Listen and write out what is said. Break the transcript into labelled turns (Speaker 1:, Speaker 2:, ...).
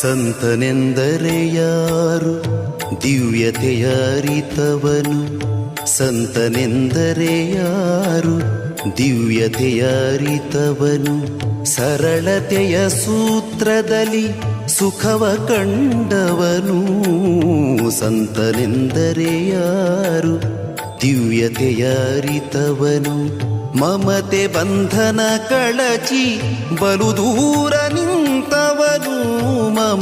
Speaker 1: ಸಂತನೆಂದರೆ ಯಾರು? ದಿವ್ಯತೆಯ ಅರಿತವನು ಸಂತನೆಂದರೆ ಯಾರು? ದಿವ್ಯತೆಯ ಅರಿತವನು ಸರಳತೆಯ ಸೂತ್ರದಲ್ಲಿ ಸುಖವ ಕಂಡವನು. ಸಂತನೆಂದರೆ ಯಾರು? ದಿವ್ಯತೆಯ ಅರಿತವನು ಮಮತೆ ಬಂಧನ ಕಳಚಿ ಬಲು ದೂರ